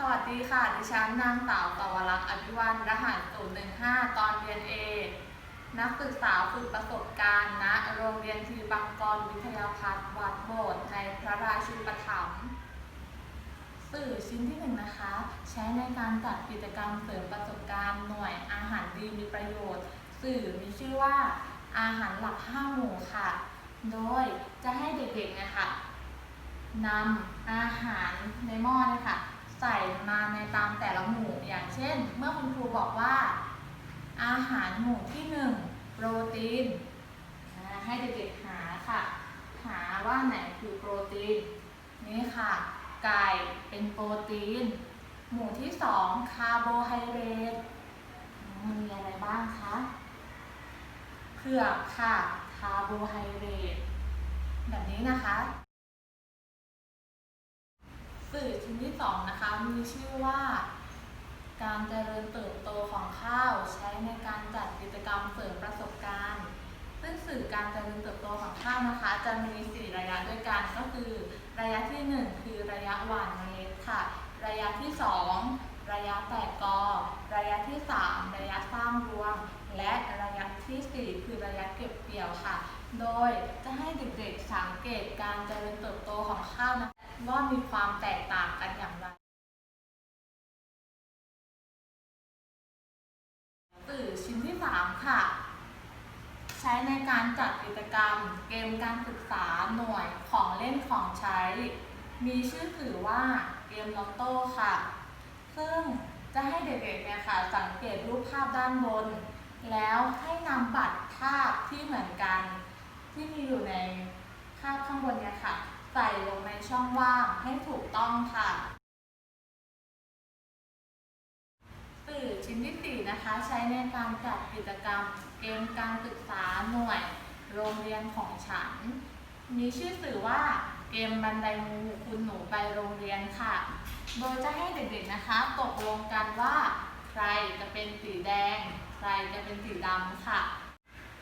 สวัสดีค่ะ ดิฉันนางสาวสวรักษ์อภิวันรหัส015 ตอนเรียนเอ นักศึกษาฝึกประสบการณ์ณโรงเรียนทีบังกรวิทยาพัฒน์วัดโบสถ์ในพระราชูปถัมภ์สื่อชิ้นที่หนึ่งนะคะ ใช้ในการจัดกิจกรรมเสริมประสบการณ์หน่วยอาหารดีมีประโยชน์ สื่อมีชื่อว่าอาหารหลักห้าหมู่ค่ะ โดยจะให้เด็กๆเนะคะนำอาหารในหม้อเนะคะ ใส่มาในตามแต่ละหมู่อย่างเช่น เมื่อคุณครูบอกว่า อาหารหมู่ที่หนึ่งโปรตีนให้เด็กๆหาค่ะ หาว่าไหนคือโปรตีน นี่ค่ะ ไก่เป็นโปรตีน หมู่ที่สองคาร์โบไฮเดรตมันมีอะไรบ้างคะเผือกค่ะคาร์โบไฮเดรตแบบนี้นะคะ สื่อชิ้น ที่สองนะคะมีชื่อว่า การเจริญเติบโตของข้าวใช้ในการจัดกิจกรรมเสริมประสบการณ์ ซึ่งสื่อการเจริญเติบโตของข้าวนะคะ จะมี 4 ระยะด้วยกันก็คือ ระยะที่ 1 คือระยะหว่านเมล็ดค่ะ ระยะที่ 2 ระยะแตกกอ ระยะที่ 3 ระยะสร้างรวง และระยะทีสี่4 คือระยะเก็บเกี่ยวค่ะ โดยจะให้เด็กๆสังเกตการเจริญเติบโตของข้าวนะว่ามีความแตก สื่อที่ 3 ค่ะ ใช้ในการจัดกิจกรรม เกมการศึกษาหน่วยของเล่นของใช้ มีชื่อสื่อว่าเกมลอตโต้ค่ะ ซึ่งจะให้เด็กๆเนี่ยค่ะ สังเกตรูปภาพด้านบน แล้วให้นำบัตรภาพที่เหมือนกัน ที่มีอยู่ในภาพข้างบนเนี่ยค่ะ ใส่ลงในช่องว่างให้ถูกต้องค่ะ ที่ 4 นะคะ ใช้ในการจัดกิจกรรม เกมการศึกษาหน่วย โรงเรียนของฉัน มีชื่อสื่อว่าเกมบันไดงูคุณหนูไปโรงเรียนค่ะ โดยจะให้เด็กๆนะคะ ตกลงกันว่า ใครจะเป็นสีแดง ใครจะเป็นสีดำค่ะ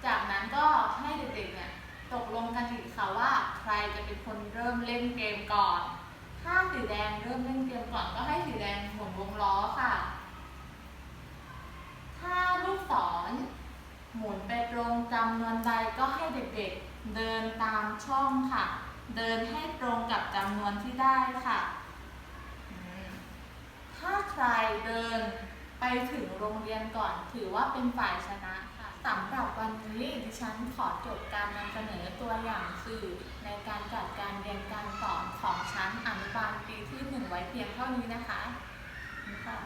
จากนั้นก็ให้เด็กๆเนี่ยตกลงกันอีกค่ะว่า ใครจะเป็นคนเริ่มเล่นเกมก่อน ถ้าสีแดงเริ่มเล่นเกมก่อนก็ให้สีแดงหมุนวงล้อค่ะ ถ้าลูกศรหมุนไปตรงจำนวนใดก็ให้เด็กๆเดินตามช่องค่ะ เดินให้ตรงกับจำนวนที่ได้ค่ะ ถ้าใครเดินไปถึงโรงเรียนก่อน ถือว่าเป็นฝ่ายชนะค่ะสำหรับวันนี้ดิฉันขอจบการนำเสนอตัวอย่างสื่อในการจัดการเรียนการสอนของชั้นอนุบาลปีที่หนึ่งไว้เพียงเท่านี้นะคะค่ะ